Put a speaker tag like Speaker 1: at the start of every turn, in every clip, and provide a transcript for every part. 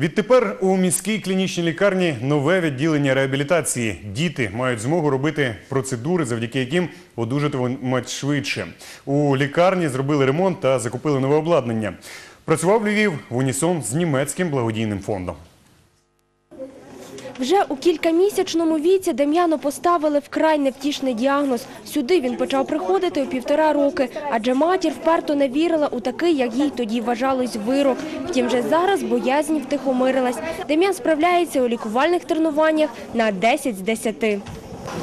Speaker 1: Відтепер у міській клінічній лікарні нове відділення реабілітації. Діти мають змогу робити процедури, завдяки яким одужатимуть швидше. У лікарні зробили ремонт та закупили нове обладнання. Працював Львів в унісон з німецьким благодійним фондом.
Speaker 2: Вже у кількамісячному віці Дем'яну поставили вкрай невтішний діагноз. Сюди він почав приходити у півтора роки, адже матір вперто не вірила у такий, як їй тоді вважалось, вирок. Втім, вже зараз боязнь втихомирилась. Дем'ян справляється у лікувальних тренуваннях на 10 з 10.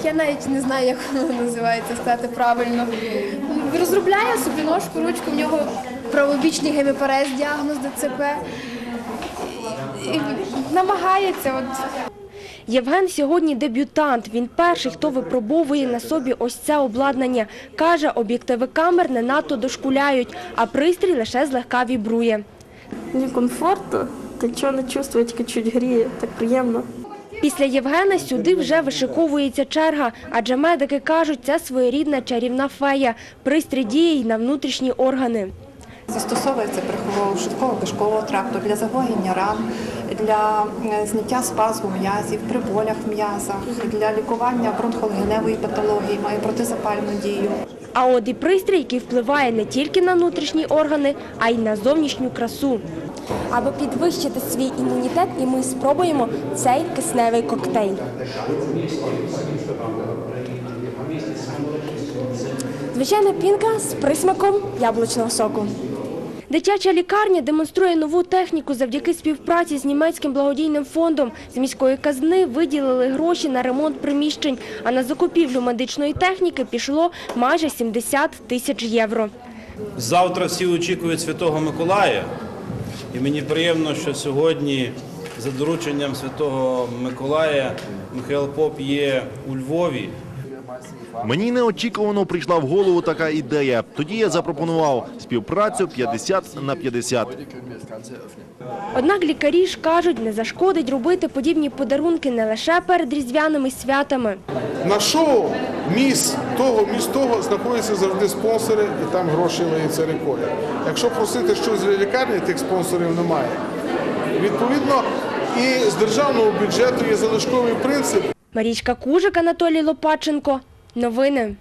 Speaker 3: Я навіть не знаю, як воно називається сказати правильно. Розробляє собі ножку, ручку, в нього правобічний геміпарез, діагноз ДЦП. І намагається. От.
Speaker 2: Євген сьогодні дебютант. Він перший, хто випробовує на собі ось це обладнання. Каже, об'єктиви камер не надто дошкуляють, а пристрій лише злегка вібрує.
Speaker 4: Мені комфортно, та нічого не чувствую, тільки чуть гріє, так приємно.
Speaker 2: Після Євгена сюди вже вишиковується черга, адже медики кажуть, це своєрідна чарівна фея. Пристрій діє й на внутрішні органи.
Speaker 5: Застосовується при хворобі швидкого кишкового тракту для загоєння ран, для е, зняття спазму м'язів, при болях в м'язах, для лікування бронхолегеневої патології, має протизапальну дію.
Speaker 2: А от і пристрій, який впливає не тільки на внутрішні органи, а й на зовнішню красу. Аби підвищити свій імунітет, і ми спробуємо цей кисневий коктейль. Звичайна пінка з присмаком яблучного соку. Дитяча лікарня демонструє нову техніку завдяки співпраці з німецьким благодійним фондом. З міської казни виділили гроші на ремонт приміщень, а на закупівлю медичної техніки пішло майже 70 тисяч євро.
Speaker 6: Завтра всі очікують Святого Миколая. І мені приємно, що сьогодні за дорученням Святого Миколая Михайло Поп є у Львові.
Speaker 7: Мені неочікувано прийшла в голову така ідея. Тоді я запропонував співпрацю 50 на 50.
Speaker 2: Однак лікарі ж кажуть, не зашкодить робити подібні подарунки не лише перед різдвяними святами.
Speaker 8: На шоу міс того, міс того знаходяться завжди спонсори, і там гроші лиються рікою. Якщо просити щось для лікарні, тих спонсорів немає. Відповідно, і з державного бюджету є залишковий принцип.
Speaker 2: Марічка Кужик, Анатолій Лопаченко. Новини.